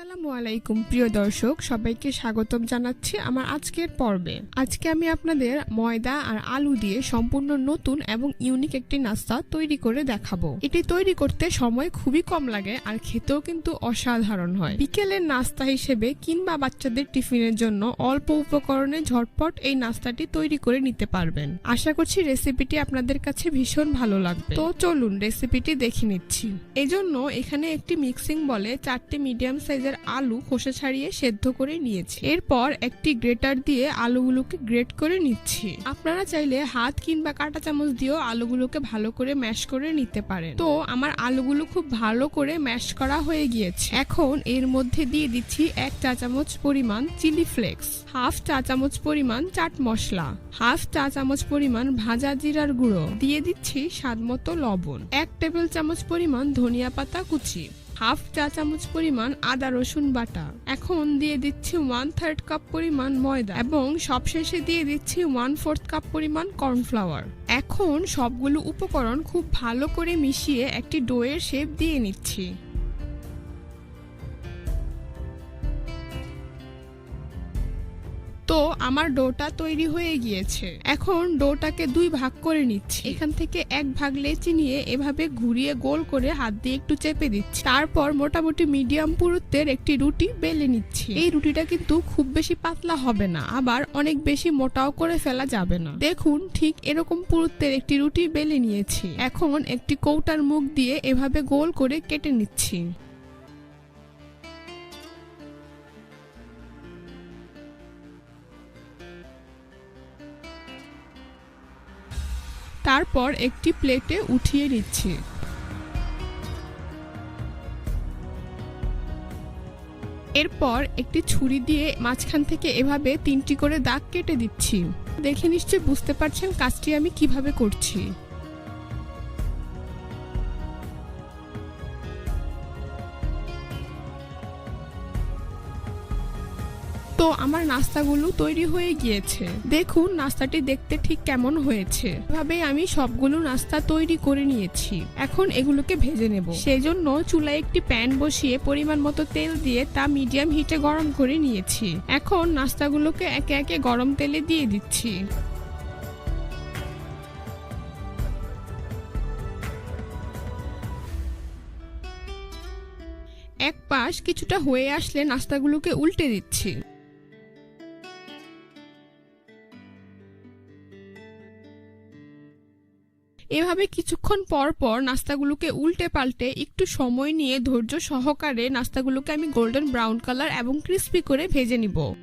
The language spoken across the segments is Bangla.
আসসালামু আলাইকুম, প্রিয় দর্শক, সবাইকে স্বাগতম জানাচ্ছি আমার আজকের পর্বে। আজকে আমি আপনাদের ময়দা আর আলু দিয়ে সম্পূর্ণ নতুন এবং ইউনিক একটি নাস্তা তৈরি করে দেখাবো। এটি তৈরি করতে সময় খুবই কম লাগে আর খেতেও কিন্তু অসাধারণ হয়। বিকেলের নাস্তা হিসেবে কিংবা বাচ্চাদের টিফিনের জন্য অল্প উপকরণে ঝটপট এই নাস্তাটি তৈরি করে নিতে পারবেন। আশা করছি রেসিপিটি আপনাদের কাছে ভীষণ ভালো লাগবে। তো চলুন রেসিপিটি দেখে নিচ্ছি। এজন্য এখানে একটি মিক্সিং বলে চারটি মিডিয়াম সাইজের আলু খোসা ছাড়িয়ে সেদ্ধ করে নিয়েছি। এরপর একটি গ্রেটার দিয়ে আলুগুলোকে গ্রেট করে নিচ্ছি। আপনারা চাইলে হাত কিংবা কাঁটা চামচ দিয়েও আলুগুলোকে ভালো করে ম্যাশ করে নিতে পারেন। তো আমার আলুগুলো খুব ভালো করে ম্যাশ করা হয়ে গিয়েছে। এখন এর মধ্যে দিয়ে দিচ্ছি এক চা চামচ পরিমাণ চিলি ফ্লেক্স, হাফ চা চামচ পরিমাণ চাট মশলা, হাফ চা চামচ পরিমাণ ভাজা জিরার গুঁড়ো। দিয়ে দিচ্ছি স্বাদ মতো লবণ, এক টেবিল চামচ পরিমাণ ধনিয়া পাতা কুচি। হাফ চা চামচ পরিমাণ আদা রসুন বাটা। এখন দিয়ে দিচ্ছি ওয়ান থার্ড কাপ পরিমাণ ময়দা এবং সবশেষে দিয়ে দিচ্ছি ওয়ান ফোর্থ কাপ পরিমাণ কর্নফ্লাওয়ার এখন সবগুলো উপকরণ খুব ভালো করে মিশিয়ে একটি ডোয়ের শেপ দিয়ে নিচ্ছি। তো আমার ডোটা তৈরি হয়ে গিয়েছে। এখন ডোটাকে দুই ভাগ করে নিচ্ছি। এখান থেকে এক ভাগ লেচি নিয়ে এভাবে ঘুরিয়ে গোল করে হাত দিয়ে একটু চেপে দিচ্ছি। তারপর মোটামুটি মিডিয়াম পুরুত্বের একটি রুটি বেলে নিচ্ছি। এই রুটিটা কিন্তু খুব বেশি পাতলা হবে না, আবার অনেক বেশি মোটাও করে ফেলা যাবে না। দেখুন, ঠিক এরকম পুরুত্বের একটি রুটি বেলে নিয়েছি। এখন একটি কৌটার মুখ দিয়ে এভাবে গোল করে কেটে নিচ্ছি। তারপর একটি প্লেটে উঠিয়ে নিচ্ছি। এরপর একটি ছুরি দিয়ে মাঝখান থেকে এভাবে তিনটি করে দাগ কেটে দিচ্ছি। দেখে নিশ্চয় বুঝতে পারছেন কাজটি আমি কীভাবে করছি। তো আমার নাস্তাগুলো তৈরি হয়ে গিয়েছে। দেখুন, নাস্তাটি দেখতে ঠিক কেমন হয়েছে। এভাবে আমি সবগুলো নাস্তা তৈরি করে নিয়েছি। এখন এগুলোকে ভেজে নেব। সেই জন্য চুলায় একটি প্যান বসিয়ে পরিমাণ মতো তেল দিয়ে তা মিডিয়াম হিটে গরম করে নিয়েছি। এখন নাস্তাগুলোকে একে একে গরম তেলে দিয়ে দিচ্ছি। এক পাশ কিছুটা হয়ে আসলে নাস্তাগুলোকে উল্টে দিচ্ছি। এভাবে কিছুক্ষণ পর পর নাস্তাগুলোকে উল্টে পাল্টে একটু সময় নিয়ে ধৈর্য সহকারে নাস্তাগুলোকে আমি গোল্ডেন ব্রাউন কালার এবং ক্রিস্পি করে ভেজে নিব।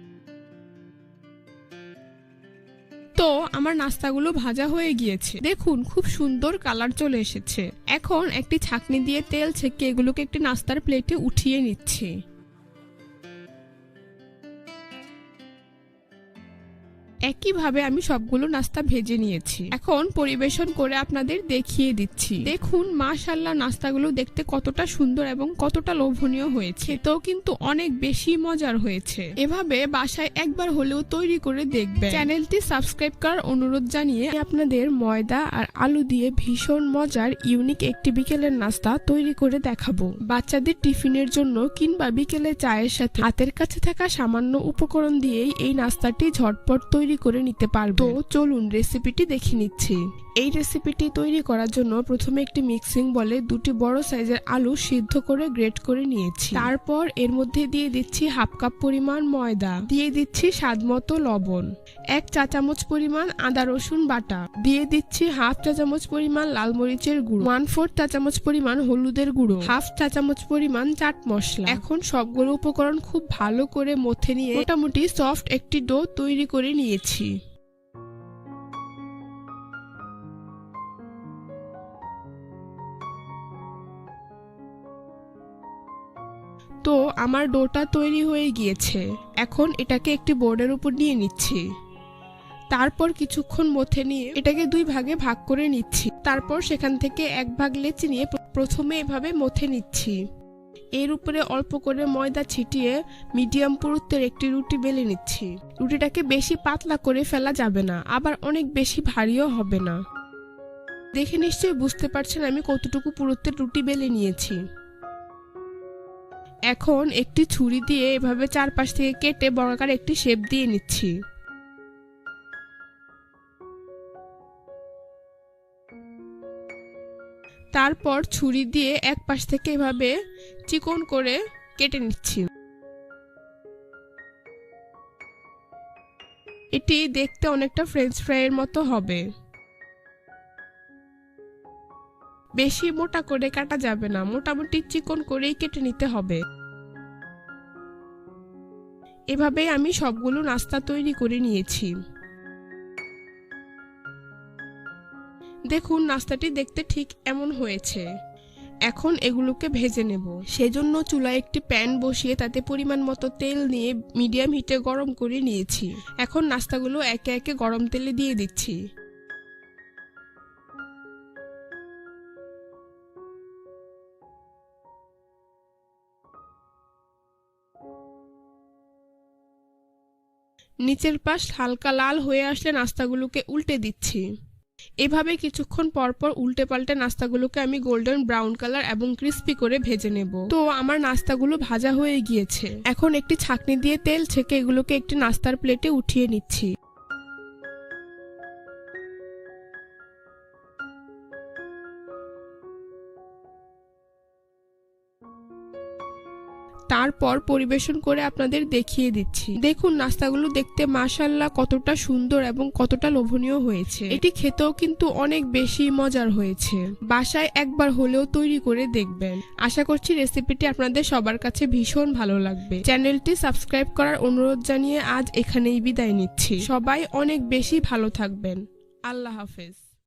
তো, আমার নাস্তাগুলো ভাজা হয়ে গিয়েছে। দেখুন, খুব সুন্দর কালার চলে এসেছে। এখন একটি ছাকনি দিয়ে তেল ছেঁকে এগুলোকে একটি নাস্তার প্লেটে উঠিয়ে নিচ্ছি। একইভাবে আমি সবগুলো নাস্তা ভেজে নিয়েছি। এখন পরিবেশন করে আপনাদের দেখিয়ে দিচ্ছি। দেখুন মাশাল্লাহ নাস্তাগুলো দেখতে কতটা সুন্দর এবং কতটা লোভনীয় হয়েছে। তো কিন্তু অনেক বেশি মজার হয়েছে। এভাবে বাসায় একবার হলেও তৈরি করে দেখবেন। চ্যানেলটি সাবস্ক্রাইব করার অনুরোধ জানিয়ে আপনাদের ময়দা আর আলু দিয়ে ভীষণ মজার, ইউনিক একটি বিকেলের নাস্তা তৈরি করে দেখাবো। বাচ্চাদের টিফিনের জন্য কিংবা বিকেলে চায়ের সাথে হাতের কাছে থাকা সামান্য উপকরণ দিয়েই এই নাস্তাটি ঝটপট তৈরি করে নিতে পারব। চলুন রেসিপিটি দেখে নিচ্ছি। এই রেসিপিটি তৈরি করার জন্য প্রথমে একটি মিক্সিং বলে দুটি বড় সাইজের আলু সিদ্ধ করে গ্রেট করে নিয়েছি। তারপর এর মধ্যে দিয়ে দিচ্ছি হাফ কাপ পরিমাণ ময়দা। দিয়ে দিচ্ছি স্বাদমতো লবণ। এক চা চামচ পরিমাণ আদা, রসুন বাটা। দিয়ে দিচ্ছি হাফ চা চামচ পরিমাণ লাল মরিচের গুঁড়ো। ওয়ান ফোর চা চামচ পরিমাণ হলুদের গুঁড়ো। হাফ চা চামচ পরিমাণ চাট মশলা। এখন সবগুলো উপকরণ খুব ভালো করে মথে নিয়ে মোটামুটি সফট একটি ডো তৈরি করে নিয়েছি। আমার ডোটা তৈরি হয়ে গিয়েছে। এখন এটাকে একটি বোর্ডের উপর নিয়ে নিচ্ছি। তারপর কিছুক্ষণ মথে নিয়ে এটাকে দুই ভাগে ভাগ করে নিচ্ছি। তারপর সেখান থেকে এক ভাগ লেচি নিয়ে প্রথমে এভাবে মথে নিচ্ছি। এর উপরে অল্প করে ময়দা ছিটিয়ে মিডিয়াম পুরুত্বের একটি রুটি বেলে নিচ্ছি। রুটিটাকে বেশি পাতলা করে ফেলা যাবে না, আবার অনেক বেশি ভারীও হবে না। দেখে নিশ্চয়ই বুঝতে পারছেন আমি কতটুকু পুরুত্বের রুটি বেলে নিয়েছি। এখন একটি ছুরি দিয়ে এভাবে চারপাশ থেকে কেটে বর্গাকার একটি শেপ দিয়ে নিচ্ছি। তারপর ছুরি দিয়ে এক পাশ থেকে এভাবে চিকন করে কেটে নিচ্ছি। এটি দেখতে অনেকটা ফ্রেঞ্চ ফ্রাইয়ের মতো হবে। বেশি মোটা করে কাটা যাবে না, মোটামুটি চিকন করেই কেটে নিতে হবে। এভাবেই আমি সবগুলো নাস্তা তৈরি করে নিয়েছি। দেখুন, নাস্তাটি দেখতে ঠিক এমন হয়েছে। এখন এগুলোকে ভেজে নেব। সেজন্য চুলায় একটি প্যান বসিয়ে তাতে পরিমাণ মতো তেল নিয়ে মিডিয়াম হিটে গরম করে নিয়েছি। এখন নাস্তাগুলো একে একে গরম তেলে দিয়ে দিচ্ছি। নিচের পাশ হালকা লাল হয়ে আসলে নাস্তাগুলোকে উল্টে দিচ্ছি। এভাবে কিছুক্ষণ পর পর উল্টে পাল্টে নাস্তাগুলোকে আমি গোল্ডেন ব্রাউন কালার এবং ক্রিস্পি করে ভেজে নেব। তো আমার নাস্তাগুলো ভাজা হয়ে গিয়েছে। এখন একটি ছাকনি দিয়ে তেল ছেঁকে এগুলোকে একটি নাস্তার প্লেটে উঠিয়ে নিচ্ছি। তারপর পরিবেশন করে আপনাদের দেখিয়ে দিচ্ছি। দেখুন নাস্তাগুলো দেখতে মাশাল্লাহ কতটা সুন্দর এবং কতটা লোভনীয় হয়েছে। এটি খেতেও কিন্তু অনেক বেশি মজার হয়েছে। বাসায় একবার হলেও তৈরি করে দেখবেন। আশা করছি রেসিপিটি আপনাদের সবার কাছে ভীষণ ভালো লাগবে। চ্যানেলটি সাবস্ক্রাইব করার অনুরোধ জানিয়ে আজ এখানেই বিদায় নিচ্ছি। সবাই অনেক বেশি ভালো থাকবেন। আল্লাহ হাফেজ।